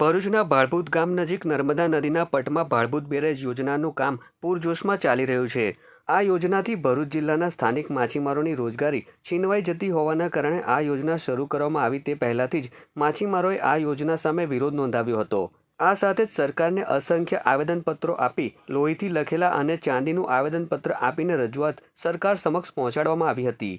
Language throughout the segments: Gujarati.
ભરૂચના ભાળભૂત ગામ નજીક નર્મદા નદીના પટમાં ભાળભૂત બેરેજ યોજનાનું કામ પૂરજોશમાં ચાલી રહ્યું છે. આ યોજનાથી ભરૂચ જિલ્લાના સ્થાનિક માછીમારોની રોજગારી છીનવાઈ જતી હોવાના કારણે આ યોજના શરૂ કરવામાં આવી તે પહેલાંથી જ માછીમારોએ આ યોજના સામે વિરોધ નોંધાવ્યો હતો. આ સાથે જ સરકારને અસંખ્ય આવેદનપત્રો આપી, લોહીથી લખેલા અને ચાંદીનું આવેદનપત્ર આપીને રજૂઆત સરકાર સમક્ષ પહોંચાડવામાં આવી હતી.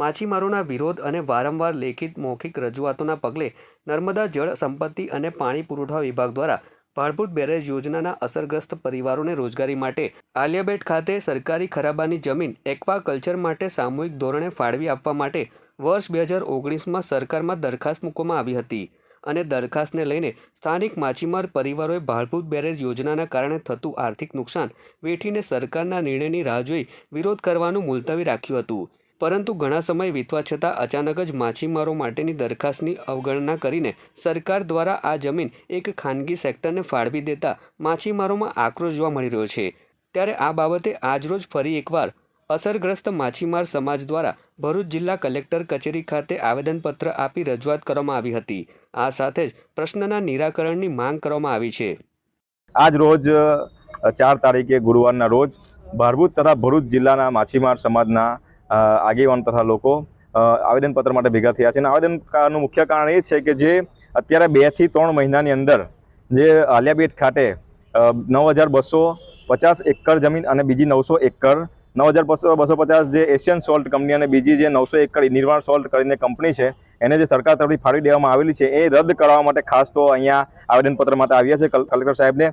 માછીમારોના વિરોધ અને વારંવાર લેખિત મૌખિક રજૂઆતોના પગલે નર્મદા જળ સંપત્તિ અને પાણી પુરવઠા વિભાગ દ્વારા ભાડભૂત બેરેજ યોજનાના અસરગ્રસ્ત પરિવારોને રોજગારી માટે આલિયાબેટ ખાતે સરકારી ખરાબાની જમીન એક્વા કલ્ચર માટે સામૂહિક ધોરણે ફાળવી આપવા માટે વર્ષ બે હજાર ઓગણીસમાં સરકારમાં દરખાસ્ત મૂકવામાં આવી હતી અને દરખાસ્તને લઈને સ્થાનિક માછીમાર પરિવારોએ ભાડભૂત બેરેજ યોજનાના કારણે થતું આર્થિક નુકસાન વેઠીને સરકારના નિર્ણયની રાહ જોઈ વિરોધ કરવાનું મુલતવી રાખ્યું હતું. પરંતુ ઘણા સમય વીતવા છતાં અચાનક જ માછીમારો માટેની દરખાસ્તની અવગણના કરીને સરકાર દ્વારા આ જમીન એક ખાનગી સેક્ટરને ફાળવી દેતા માછીમારોમાં આક્રોશ જોવા મળી રહ્યો છે. ત્યારે આ બાબતે આજરોજ ફરી એકવાર અસરગ્રસ્ત માછીમાર સમાજ દ્વારા ભરૂચ જિલ્લા કલેક્ટર કચેરી ખાતે આવેદનપત્ર આપી રજૂઆત કરવામાં આવી હતી. આ સાથે જ પ્રશ્નના નિરાકરણની માંગ કરવામાં આવી છે. આજ રોજ ચાર તારીખે ગુરુવારના રોજ ભારભૂત તથા ભરૂચ જિલ્લાના માછીમાર સમાજના આગેવાન તથા લોકો આવેદનપત્ર માટે ભેગા થયા છે. અને આવેદનનું મુખ્ય કારણ એ છે કે જે અત્યારે બેથી ત્રણ મહિનાની અંદર જે આલિયાબેટ ખાતે નવ હજાર બસો પચાસ એકર જમીન અને બીજી નવસો એકર, નવ હજાર બસો બસો પચાસ જે એશિયન સોલ્ટ કંપની અને બીજી જે નવસો એકર નિર્વાણ સોલ્ટ કરીને કંપની છે, એને જે સરકાર તરફથી ફાળવી દેવામાં આવેલી છે, એ રદ કરવા માટે ખાસ તો અહીંયા આવેદનપત્ર માટે આવ્યા છે કલ- કલેક્ટર સાહેબને.